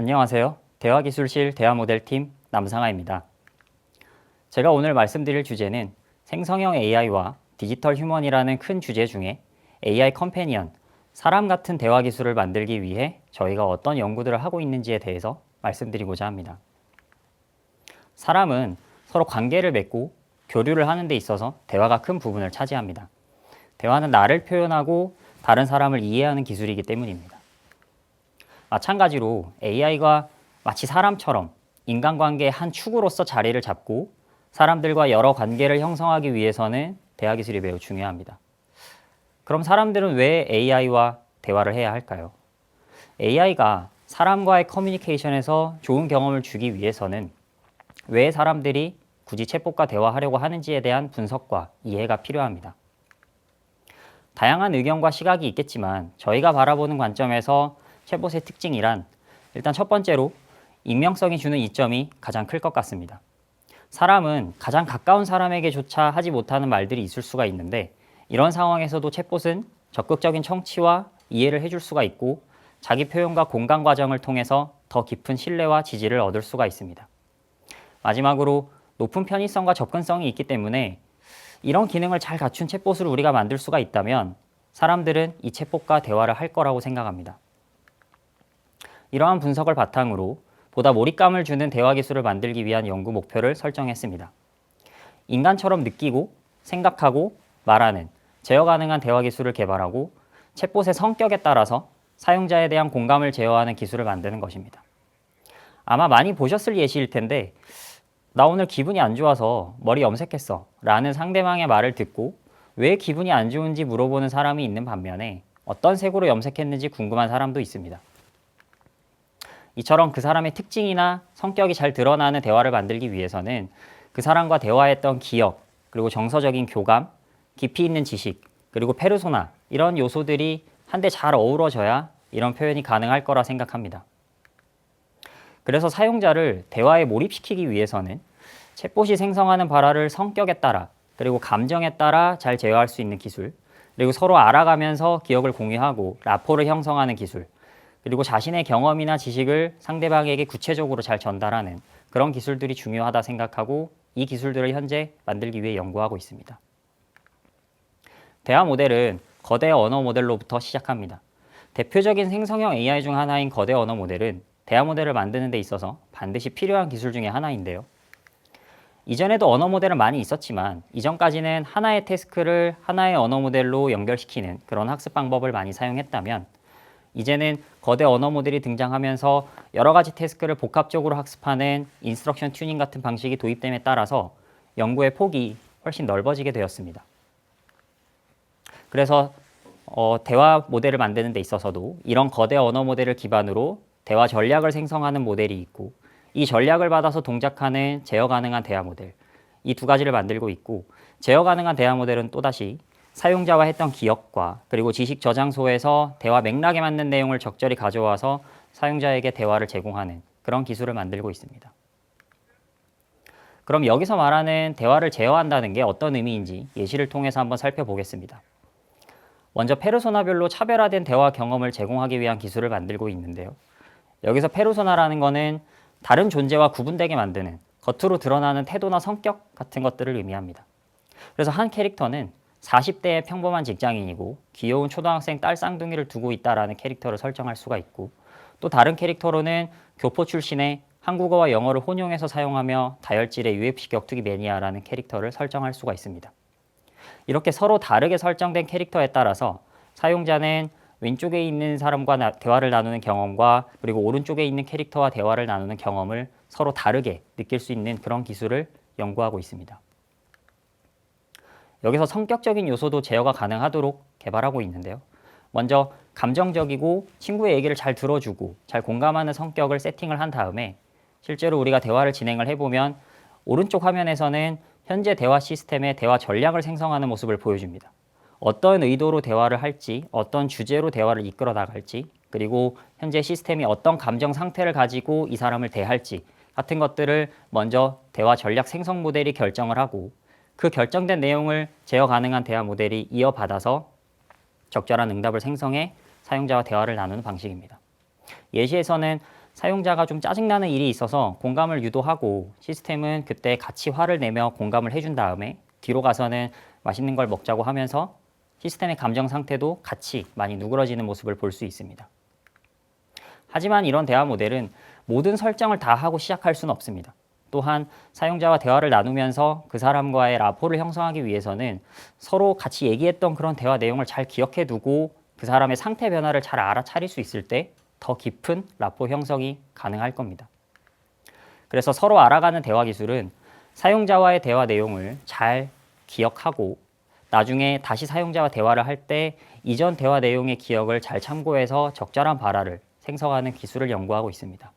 안녕하세요. 대화기술실 대화모델팀 남상아입니다. 제가 오늘 말씀드릴 주제는 생성형 AI와 디지털 휴먼이라는 큰 주제 중에 AI 컴패니언, 사람 같은 대화 기술을 만들기 위해 저희가 어떤 연구들을 하고 있는지에 대해서 말씀드리고자 합니다. 사람은 서로 관계를 맺고 교류를 하는 데 있어서 대화가 큰 부분을 차지합니다. 대화는 나를 표현하고 다른 사람을 이해하는 기술이기 때문입니다. 마찬가지로 AI가 마치 사람처럼 인간관계의 한 축으로서 자리를 잡고 사람들과 여러 관계를 형성하기 위해서는 대화 기술이 매우 중요합니다. 그럼 사람들은 왜 AI와 대화를 해야 할까요? AI가 사람과의 커뮤니케이션에서 좋은 경험을 주기 위해서는 왜 사람들이 굳이 챗봇과 대화하려고 하는지에 대한 분석과 이해가 필요합니다. 다양한 의견과 시각이 있겠지만 저희가 바라보는 관점에서 챗봇의 특징이란 일단 첫 번째로 익명성이 주는 이점이 가장 클 것 같습니다. 사람은 가장 가까운 사람에게조차 하지 못하는 말들이 있을 수가 있는데 이런 상황에서도 챗봇은 적극적인 청취와 이해를 해줄 수가 있고 자기 표현과 공감 과정을 통해서 더 깊은 신뢰와 지지를 얻을 수가 있습니다. 마지막으로 높은 편의성과 접근성이 있기 때문에 이런 기능을 잘 갖춘 챗봇을 우리가 만들 수가 있다면 사람들은 이 챗봇과 대화를 할 거라고 생각합니다. 이러한 분석을 바탕으로 보다 몰입감을 주는 대화 기술을 만들기 위한 연구 목표를 설정했습니다. 인간처럼 느끼고 생각하고 말하는 제어 가능한 대화 기술을 개발하고 챗봇의 성격에 따라서 사용자에 대한 공감을 제어하는 기술을 만드는 것입니다. 아마 많이 보셨을 예시일 텐데 나 오늘 기분이 안 좋아서 머리 염색했어 라는 상대방의 말을 듣고 왜 기분이 안 좋은지 물어보는 사람이 있는 반면에 어떤 색으로 염색했는지 궁금한 사람도 있습니다. 이처럼 그 사람의 특징이나 성격이 잘 드러나는 대화를 만들기 위해서는 그 사람과 대화했던 기억, 그리고 정서적인 교감, 깊이 있는 지식, 그리고 페르소나 이런 요소들이 한데 잘 어우러져야 이런 표현이 가능할 거라 생각합니다. 그래서 사용자를 대화에 몰입시키기 위해서는 챗봇이 생성하는 발화를 성격에 따라 그리고 감정에 따라 잘 제어할 수 있는 기술, 그리고 서로 알아가면서 기억을 공유하고 라포를 형성하는 기술, 그리고 자신의 경험이나 지식을 상대방에게 구체적으로 잘 전달하는 그런 기술들이 중요하다 생각하고 이 기술들을 현재 만들기 위해 연구하고 있습니다. 대화 모델은 거대 언어 모델로부터 시작합니다. 대표적인 생성형 AI 중 하나인 거대 언어 모델은 대화 모델을 만드는 데 있어서 반드시 필요한 기술 중에 하나인데요. 이전에도 언어 모델은 많이 있었지만 이전까지는 하나의 태스크를 하나의 언어 모델로 연결시키는 그런 학습 방법을 많이 사용했다면 이제는 거대 언어 모델이 등장하면서 여러 가지 태스크를 복합적으로 학습하는 인스트럭션 튜닝 같은 방식이 도입됨에 따라서 연구의 폭이 훨씬 넓어지게 되었습니다. 그래서 어, 대화 모델을 만드는 데 있어서도 이런 거대 언어 모델을 기반으로 대화 전략을 생성하는 모델이 있고 이 전략을 받아서 동작하는 제어 가능한 대화 모델 이 두 가지를 만들고 있고 제어 가능한 대화 모델은 또다시 사용자와 했던 기억과 그리고 지식 저장소에서 대화 맥락에 맞는 내용을 적절히 가져와서 사용자에게 대화를 제공하는 그런 기술을 만들고 있습니다. 그럼 여기서 말하는 대화를 제어한다는 게 어떤 의미인지 예시를 통해서 한번 살펴보겠습니다. 먼저 페르소나별로 차별화된 대화 경험을 제공하기 위한 기술을 만들고 있는데요. 여기서 페르소나라는 거는 다른 존재와 구분되게 만드는 겉으로 드러나는 태도나 성격 같은 것들을 의미합니다. 그래서 한 캐릭터는 40대의 평범한 직장인이고 귀여운 초등학생 딸 쌍둥이를 두고 있다라는 캐릭터를 설정할 수가 있고 또 다른 캐릭터로는 교포 출신의 한국어와 영어를 혼용해서 사용하며 다혈질의 UFC 격투기 매니아라는 캐릭터를 설정할 수가 있습니다. 이렇게 서로 다르게 설정된 캐릭터에 따라서 사용자는 왼쪽에 있는 사람과 나, 대화를 나누는 경험과 그리고 오른쪽에 있는 캐릭터와 대화를 나누는 경험을 서로 다르게 느낄 수 있는 그런 기술을 연구하고 있습니다. 여기서 성격적인 요소도 제어가 가능하도록 개발하고 있는데요. 먼저 감정적이고 친구의 얘기를 잘 들어주고 잘 공감하는 성격을 세팅을 한 다음에 실제로 우리가 대화를 진행을 해보면 오른쪽 화면에서는 현재 대화 시스템의 대화 전략을 생성하는 모습을 보여줍니다. 어떤 의도로 대화를 할지, 어떤 주제로 대화를 이끌어 나갈지, 그리고 현재 시스템이 어떤 감정 상태를 가지고 이 사람을 대할지 같은 것들을 먼저 대화 전략 생성 모델이 결정을 하고 그 결정된 내용을 제어 가능한 대화 모델이 이어받아서 적절한 응답을 생성해 사용자와 대화를 나누는 방식입니다. 예시에서는 사용자가 좀 짜증나는 일이 있어서 공감을 유도하고 시스템은 그때 같이 화를 내며 공감을 해준 다음에 뒤로 가서는 맛있는 걸 먹자고 하면서 시스템의 감정 상태도 같이 많이 누그러지는 모습을 볼 수 있습니다. 하지만 이런 대화 모델은 모든 설정을 다 하고 시작할 수는 없습니다. 또한 사용자와 대화를 나누면서 그 사람과의 라포를 형성하기 위해서는 서로 같이 얘기했던 그런 대화 내용을 잘 기억해 두고 그 사람의 상태 변화를 잘 알아차릴 수 있을 때 더 깊은 라포 형성이 가능할 겁니다. 그래서 서로 알아가는 대화 기술은 사용자와의 대화 내용을 잘 기억하고 나중에 다시 사용자와 대화를 할 때 이전 대화 내용의 기억을 잘 참고해서 적절한 발화를 생성하는 기술을 연구하고 있습니다.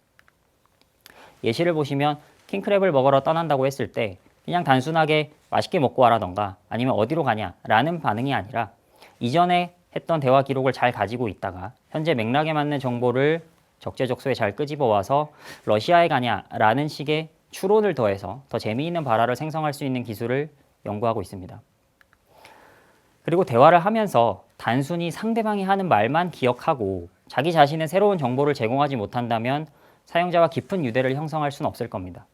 예시를 보시면 킹크랩을 먹으러 떠난다고 했을 때 그냥 단순하게 맛있게 먹고 와라던가 아니면 어디로 가냐라는 반응이 아니라 이전에 했던 대화 기록을 잘 가지고 있다가 현재 맥락에 맞는 정보를 적재적소에 잘 끄집어 와서 러시아에 가냐라는 식의 추론을 더해서 더 재미있는 발화를 생성할 수 있는 기술을 연구하고 있습니다. 그리고 대화를 하면서 단순히 상대방이 하는 말만 기억하고 자기 자신은 새로운 정보를 제공하지 못한다면 사용자와 깊은 유대를 형성할 수는 없을 겁니다.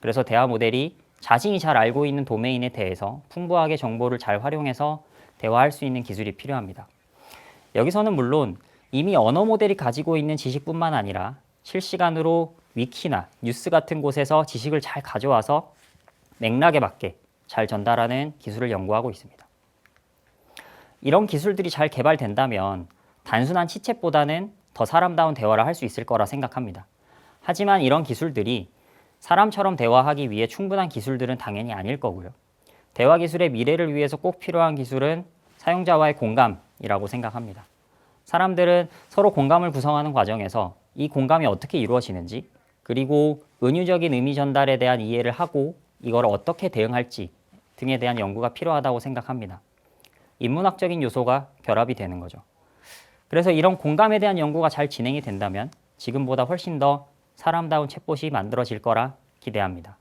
그래서 대화 모델이 자신이 잘 알고 있는 도메인에 대해서 풍부하게 정보를 잘 활용해서 대화할 수 있는 기술이 필요합니다. 여기서는 물론 이미 언어 모델이 가지고 있는 지식뿐만 아니라 실시간으로 위키나 뉴스 같은 곳에서 지식을 잘 가져와서 맥락에 맞게 잘 전달하는 기술을 연구하고 있습니다. 이런 기술들이 잘 개발된다면 단순한 치챗보다는 더 사람다운 대화를 할 수 있을 거라 생각합니다. 하지만 이런 기술들이 사람처럼 대화하기 위해 충분한 기술들은 당연히 아닐 거고요. 대화 기술의 미래를 위해서 꼭 필요한 기술은 사용자와의 공감이라고 생각합니다. 사람들은 서로 공감을 구성하는 과정에서 이 공감이 어떻게 이루어지는지 그리고 은유적인 의미 전달에 대한 이해를 하고 이걸 어떻게 대응할지 등에 대한 연구가 필요하다고 생각합니다. 인문학적인 요소가 결합이 되는 거죠. 그래서 이런 공감에 대한 연구가 잘 진행이 된다면 지금보다 훨씬 더 사람다운 챗봇이 만들어질 거라 기대합니다.